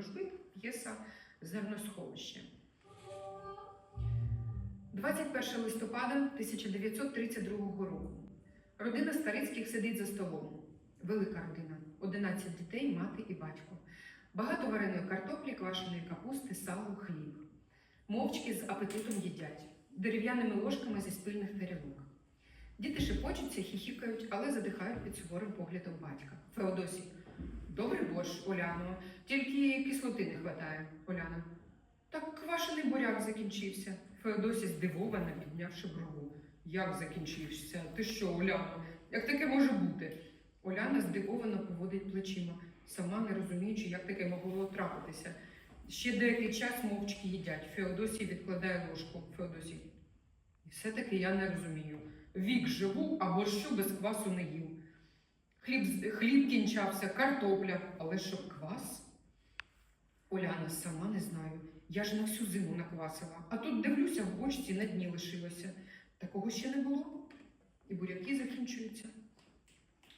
ворожби, п'єса Зерносховище. 21 листопада 1932 року. Родина Старицьких сидить за столом. Велика родина, 11 дітей, мати і батько. Багато вареної картоплі, квашеної капусти, сало, хліб. Мовчки з апетитом їдять, дерев'яними ложками зі спільних тарілок. Діти шепочуться, хіхікають, але задихають під суворим поглядом батька. Феодосій. Добрий борщ, Оляно, тільки кислоти не хватає, Оляна. Так квашений буряк закінчився. Феодосій здивовано, піднявши брову. Як закінчився? Ти що, Оляно? Як таке може бути? Оляна здивовано поводить плечима, сама не розуміючи, як таке могло трапитися. Ще деякий час мовчки їдять. Феодосій відкладає ложку. Феодосій. Все-таки я не розумію. Вік живу, а борщу без квасу не їв. Хліб, хліб кінчався, картопля, але щоб квас? Оляна, сама не знаю. Я ж на всю зиму наквасила. А тут дивлюся, в бочці на дні лишилося. Такого ще не було. І буряки закінчуються.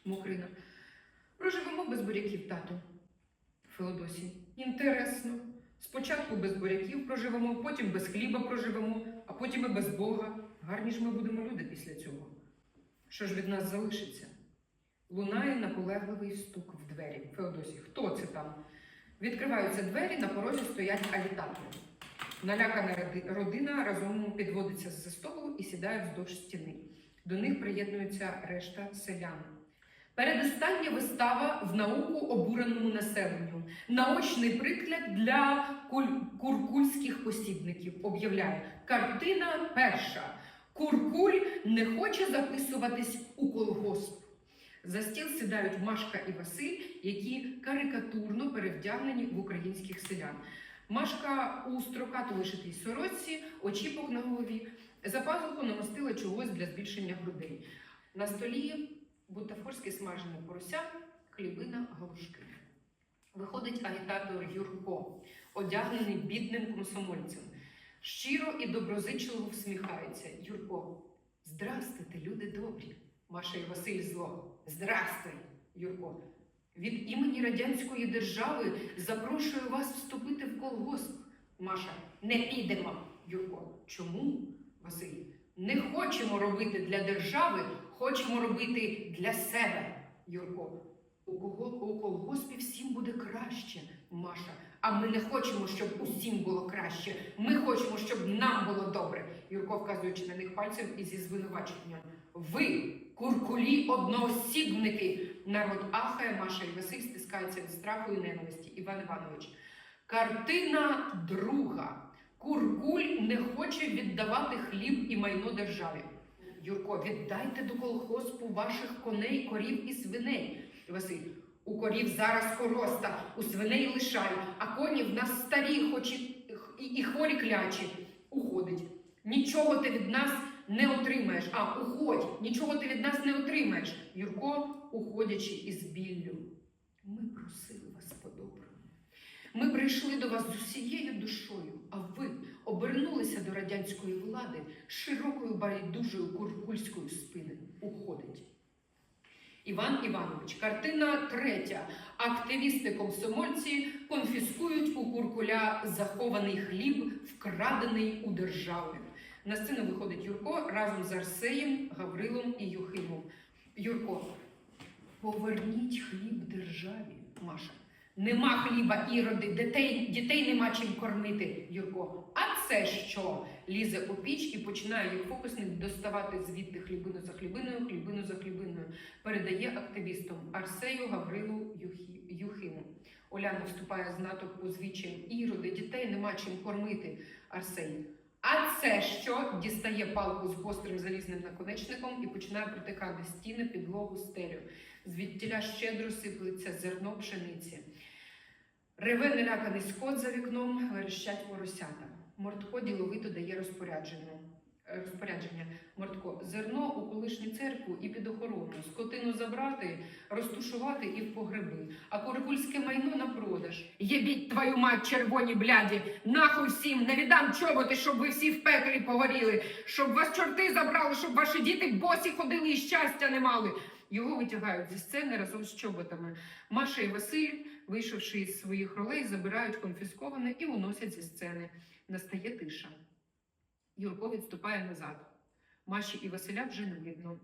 Мокрина. Проживемо без буряків, тату. Феодосій. Інтересно. Спочатку без буряків проживемо, потім без хліба проживемо, а потім і без Бога. Гарні ж ми будемо люди після цього. Що ж від нас залишиться? Лунає наполегливий стук в двері. Феодосій, хто це там? Відкриваються двері, на порозі стоять агітатори. Налякана родина разом підводиться з-за столу і сідає вздовж стіни. До них приєднується решта селян. Передостання вистава в науку обуреному населенню. Наочний приклад для куль- куркульських посібників об'являє картина перша. Куркуль не хоче записуватись у колгосп. За стіл сідають Машка і Василь, які карикатурно перевдягнені в українських селян. Машка у строкато вишитій сорочці, очіпок на голові, за пазуху намостила чогось для збільшення грудей. На столі бутафорське смажене порося, хлібина, галушки. Виходить агітатор Юрко, одягнений бідним комсомольцем. Щиро і доброзичливо всміхається. Юрко, здрастуйте, люди добрі. Маша і Василь зло. Здрастуй, Юрко. Від імені радянської держави запрошую вас вступити в колгосп. Маша, не підемо. Юрко, чому? Василь, не хочемо робити для держави, хочемо робити для себе. Юрко, у колгоспі всім буде краще, Маша. А ми не хочемо, щоб усім було краще. Ми хочемо, щоб нам було добре. Юрко, вказуючи на них пальцем і зі звинуваченням. Ви, куркулі одноосібники. Народ ахає, Маша і Василь стискаються від страху і ненависті. Іван Іванович. Картина друга. Куркуль не хоче віддавати хліб і майно державі. Юрко, віддайте до колгоспу ваших коней, корів і свиней. Василь, у корів зараз короста, у свиней лишай, а коні в нас старі, хоч і, і, і хворі клячі. Уходить. Нічого ти від нас не отримаєш. А, уходь, нічого ти від нас не отримаєш. Юрко, уходячи із біллю. Ми просили вас по-доброму. Ми прийшли до вас з усією душою, а ви обернулися до радянської влади широкою байдужою куркульською спиною. Уходить. Іван Іванович, картина третя. Активісти комсомольці конфіскують у куркуля захований хліб, вкрадений у держави. На сцену виходить Юрко разом з Арсеєм, Гаврилом і Юхимом. Юрко, поверніть хліб державі, Маша. Нема хліба іроди, дітей, дітей нема чим кормити, Юрко. А це що? Лізе у піч і починає як фокусник доставати звідти хлібину за хлібиною, хлібину за хлібиною. Передає активістам Арсею, Гаврилу, Юхиму. Оляна вступає з натовпу з вічем іроди, дітей нема чим кормити. Арсей. А це що? Дістає палку з гострим залізним наконечником і починає протикати стіни, підлогу, стелю. Звідтіля щедро сиплеться зерно пшениці. Реве наляканий скот за вікном, верещать поросята. Мортко діловито дає розпорядження. Е, Розпорядження Мортко зерно у колишню церкву і під охорону, скотину забрати, розтушувати і в погреби, а куркульське майно на продаж. Єбіть твою мать, червоні бляді! Нахуй всім не віддам чоботи, щоб ви всі в пеклі погоріли, щоб вас чорти забрали, щоб ваші діти босі ходили і щастя не мали. Його витягають зі сцени разом з чоботами. Маша і Василь вийшовши із своїх ролей, забирають конфісковане і уносять зі сцени. Настає тиша. Юрко відступає назад. Маші і Василя вже не видно.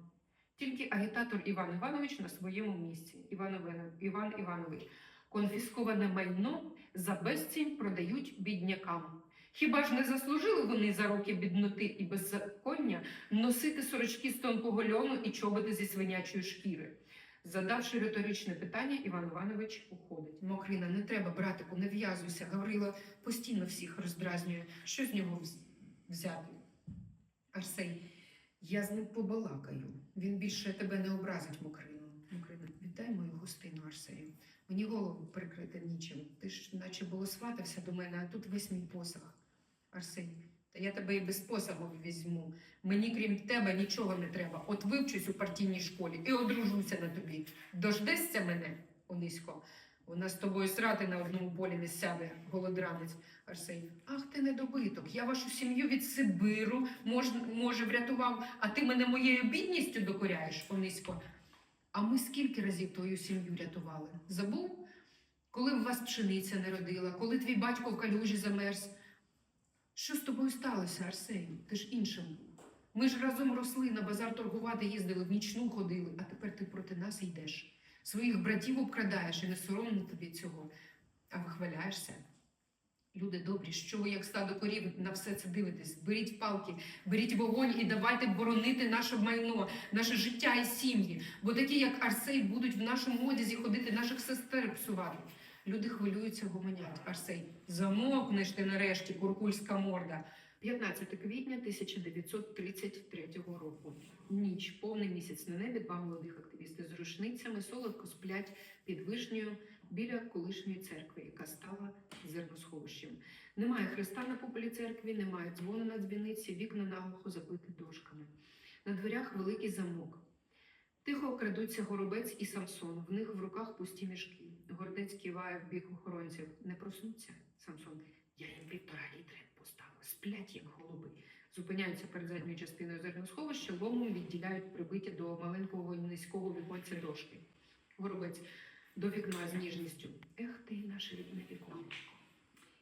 Тільки агітатор Іван Іванович на своєму місці. Іван, Іван, Іван Іванович. Конфісковане майно за безцінь продають біднякам. Хіба ж не заслужили вони за роки бідноти і беззаконня носити сорочки з тонкого льону і чоботи зі свинячої шкіри? Задавши риторичне питання, Іван Іванович уходить. Мокрина, не треба, братику, не в'язуйся. Гаврило постійно всіх роздразнює. Що з нього вз- взяти? Арсей, я з ним побалакаю. Він більше тебе не образить, Мокрину. Мокрина, віддай мою гостину Арсею. Мені голову прикрити нічим. Ти ж наче було сватався до мене, а тут весь мій посох. Арсеній, та я тебе і без посагу візьму. Мені крім тебе нічого не треба. От вивчусь у партійній школі і одружуся на тобі. Дождешся мене, Онисько. Вона з тобою срати на одному полі не сяде, голодранець. Арсеній, ах ти недобиток. Я вашу сім'ю від Сибиру, мож, може, врятував, а ти мене моєю бідністю докоряєш, Онисько. А ми скільки разів твою сім'ю рятували? Забув? Коли в вас пшениця не родила, коли твій батько в калюжі замерз. Що з тобою сталося, Арсеній? Ти ж іншим. Ми ж разом росли, на базар торгувати їздили, в нічну ходили, а тепер ти проти нас йдеш. Своїх братів обкрадаєш і не соромно тобі цього, а вихваляєшся. Люди добрі, що ви, як стадо корів, на все це дивитесь? Беріть палки, беріть вогонь і давайте боронити наше майно, наше життя і сім'ї. Бо такі, як Арсей, будуть в нашому одязі ходити, наших сестер псувати. Люди хвилюються, гомонять. Арсей, замовкнеш ти нарешті, куркульська морда. 15 квітня 1933 року. Ніч, повний місяць на небі, два молодих активісти з рушницями солодко сплять під вишнею біля колишньої церкви, яка стала зерносховищем. Немає хреста на куполі церкви, немає дзвону на дзвіниці, вікна наглухо забиті дошками. На дверях великий замок. Тихо крадуться горобець і Самсон. В них в руках пусті мішки. Гордець киває в бік охоронців. Не проснуться, Самсон. Я їм півтора літри поставив. Сплять, як голуби. Зупиняються перед задньою частиною зерносховища, ломом відділяють прибиті до маленького низького віконця дошки. Горобець до вікна з ніжністю. Ех ти, наше рідне віконечко.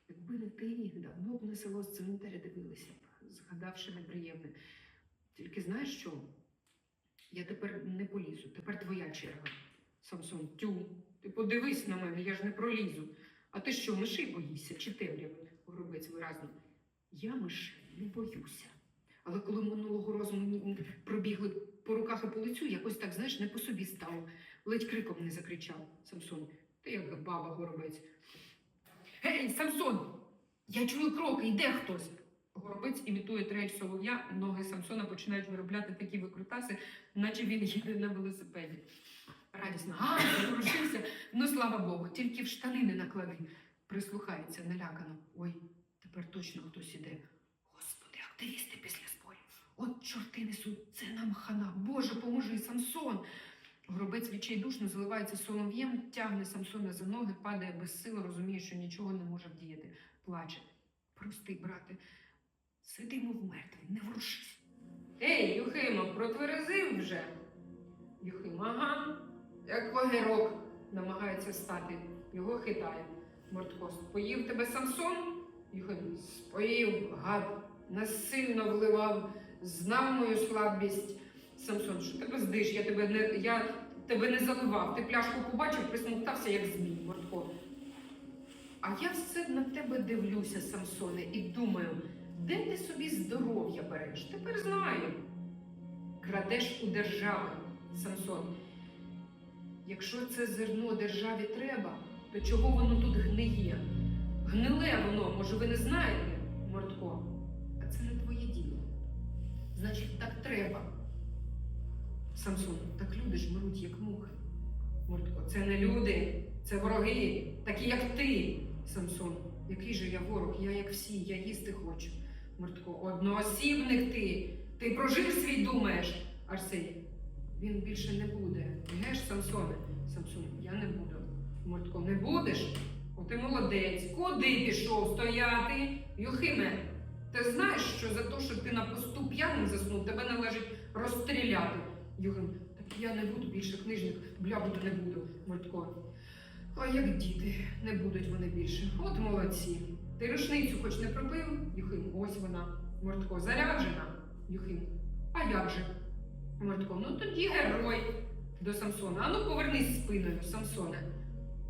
Якби не ти, давно б на село з цементаря дивилися, б, згадавши неприємне. Тільки знаєш що? Я тепер не полізу, тепер твоя черга. Самсон, тю, ти подивись на мене, я ж не пролізу. А ти що, мишей боїшся чи темряви? Горобець виразно. Я мишей не боюся. Але коли минулого разу мені пробігли по руках і по лицю, якось так, знаєш, не по собі стало. Ледь криком не закричав Самсон. Ти як баба горобець. Гей, Самсон! Я чую кроки, йде хтось. Горобець імітує трель солов'я, ноги Самсона починають виробляти такі викрутаси, наче він їде на велосипеді. Радісно, а, заворушився. Ну, слава Богу, тільки в штани не наклади. Прислухається налякано. Ой, тепер точно хтось іде. Господи, активісти після зборів. От чорти несуть, це нам хана. Боже, поможи, Самсон. Гробець відчайдушно заливається солов'єм, тягне Самсона за ноги, падає без сил, розуміє, що нічого не може вдіяти. Плаче. Прости, брате, сиди, мов мертвий, не ворушись. Ей, Юхимо, протверезив вже. Юхим, ага, як вагерок, намагається встати. Його хитає. Мордко, споїв тебе Самсон? Юхим, споїв, гад, насильно вливав, знав мою слабість. Самсон, що тебе здиш? Я тебе не, я тебе не заливав. Ти пляшку побачив, присмоктався, як змій, Мортко. А я все на тебе дивлюся, Самсоне, і думаю, де ти собі здоров'я береш? Тепер знаю. Крадеш у держави, Самсон. Якщо це зерно державі треба, то чого воно тут гниє? Гниле воно, може, ви не знаєте, Мортко? А це не твоє діло. Значить, так треба. Самсон, так люди ж мруть, як мухи. Мортко, це не люди, це вороги, такі як ти. Самсон, який же я ворог, я як всі, я їсти хочу. Мортко, одноосібник ти. Ти про жив свій думаєш. Арсеній, він більше не буде. Геш, Самсоне? Самсон, я не буду. Мортко, не будеш? О, ти молодець. Куди пішов стояти? Юхиме, ти знаєш, що за те, що ти на посту п'яним заснув, тебе належить розстріляти. Юхим, так я не буду більше книжник, блябути не буду, Мортко. А як діти, не будуть вони більше. От молодці. Ти рушницю хоч не пробив? Юхим, ось вона. Мортко, заряджена. Юхим. А як же? Мортко, ну тоді герой до Самсона. Ану повернись спиною, Самсоне.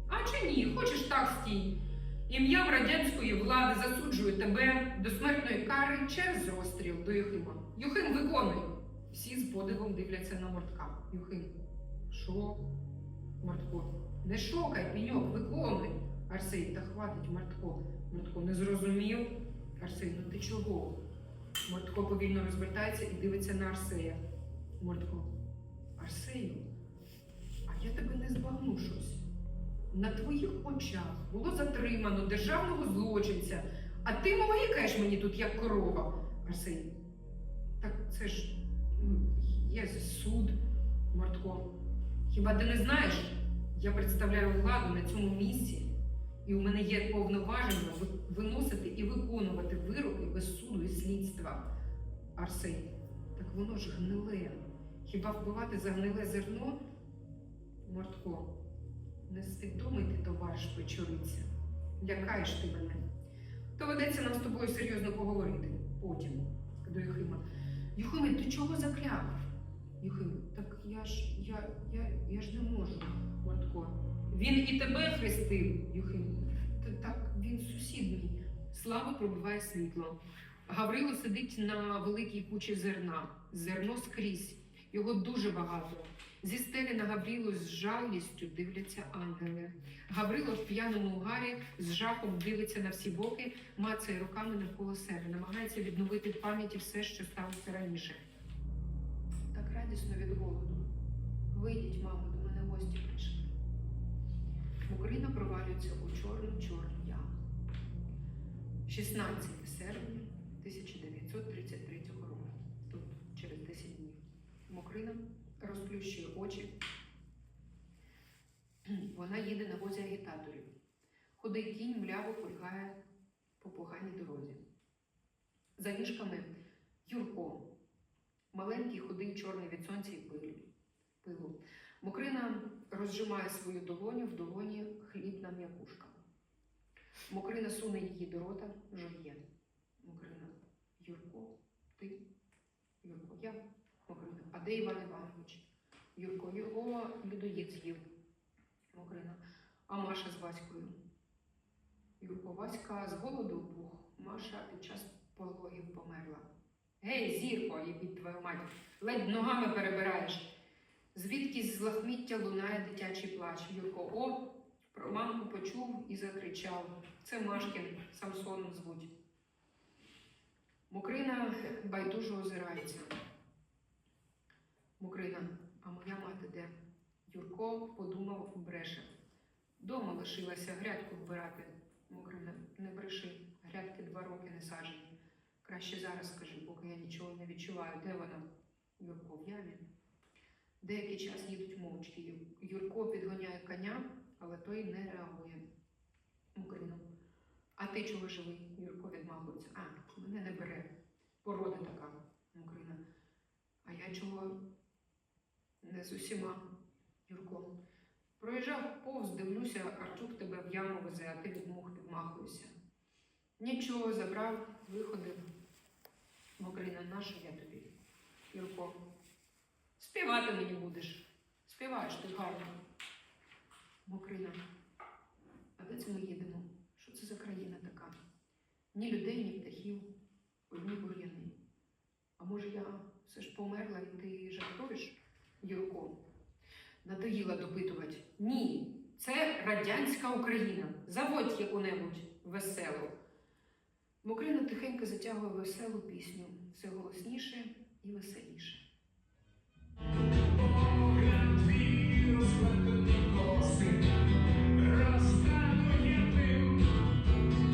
А чи ні? Хочеш так стій. Ім'ям радянської влади засуджую тебе до смертної кари через розстріл до Юхима. Юхим, виконуй. Всі з подивом дивляться на мортка. Юхим. Що? Мартко. Не шокай, піньок, виконуй. Арсей, та хватить, Мартко. Мартко не зрозумів. Арсей, ну ти чого? Мартко повільно розвертається і дивиться на Арсея. Мартко. Арсею, а я тебе не збагну щось. На твоїх очах було затримано державного злочинця, а ти могикаєш мені тут як корова. Арсей. Так це ж ну, є суд, Мартко. Хіба ти не знаєш? Я представляю владу на цьому місці, і у мене є повноваження виносити і виконувати вироки без суду і слідства. Арсей, так воно ж гниле. Хіба вбивати за гниле зерно? Мортко, несвідомий ти товариш печориця. Лякаєш ти мене. Доведеться нам з тобою серйозно поговорити потім до Юхима. Юхиме, ти чого закляв? Юхим, так я ж я, я, я ж не можу, Мартко. Він і тебе хрестив, Юхим. Та так, він сусід мій. Слава пробиває світло. Гаврило сидить на великій кучі зерна. Зерно скрізь. Його дуже багато. Зі стелі на Гаврилу з жалістю дивляться ангели. Гаврило в п'яному угарі з жахом дивиться на всі боки, мацає руками навколо себе, намагається відновити в пам'яті все, що сталося раніше. Так радісно від голоду. Вийдіть, мамо, до мене гості прийшли. Україна провалюється у чорну чорну яму. 16 серпня 1933 року. Тут через 10 днів. Мокрина розплющує очі. Вона їде на возі агітаторів. Худий кінь мляво пульгає по поганій дорозі. За ніжками Юрко, маленький худий чорний від сонця і пилу. Мокрина розжимає свою долоню, в долоні хлібна м'якушка. Мокрина суне її до рота, жує. Мокрина. Юрко, ти? Юрко, я? Мокрина. А де Іван Іванович? Юрко, його людоїд з'їв. Мокрина. А Маша з Ваською? Юрко, Васька з голоду бух. Маша під час пологів померла. Гей, зірко, їбіть твою мать, ледь ногами перебираєш. Звідкись з лахміття лунає дитячий плач. Юрко, о, про мамку почув і закричав. Це Машкін, Самсоном звуть. Мокрина байдуже озирається. Мокрина, а моя мати де? Юрко подумав, бреше. Дома лишилася грядку вбирати. Мокрина, не бреши, грядки два роки не сажені. Краще зараз скажи, поки я нічого не відчуваю. Де вона? Юрко в ямі. Деякий час їдуть мовчки. Юрко підгоняє коня, але той не реагує. Мокрина. А ти чого живий? Юрко відмахується. А, мене не бере. Порода така, Мокрина. А я чого не з усіма, Юрко. Проїжджав повз, дивлюся, Арчук тебе в яму везе, а ти від мух відмахуєшся. Нічого, забрав, виходив. Мокрина, наша я тобі. Юрко. Співати мені будеш. Співаєш ти гарно. Мокрина. А де це ми їдемо? Що це за країна така? Ні людей, ні птахів, одні бур'яни. А може я все ж померла і ти жартуєш, Юрко? Надоїла допитувати. Ні, це радянська Україна. Заводь яку-небудь веселу. Мокрина тихенько затягує веселу пісню, все голосніше і веселіше.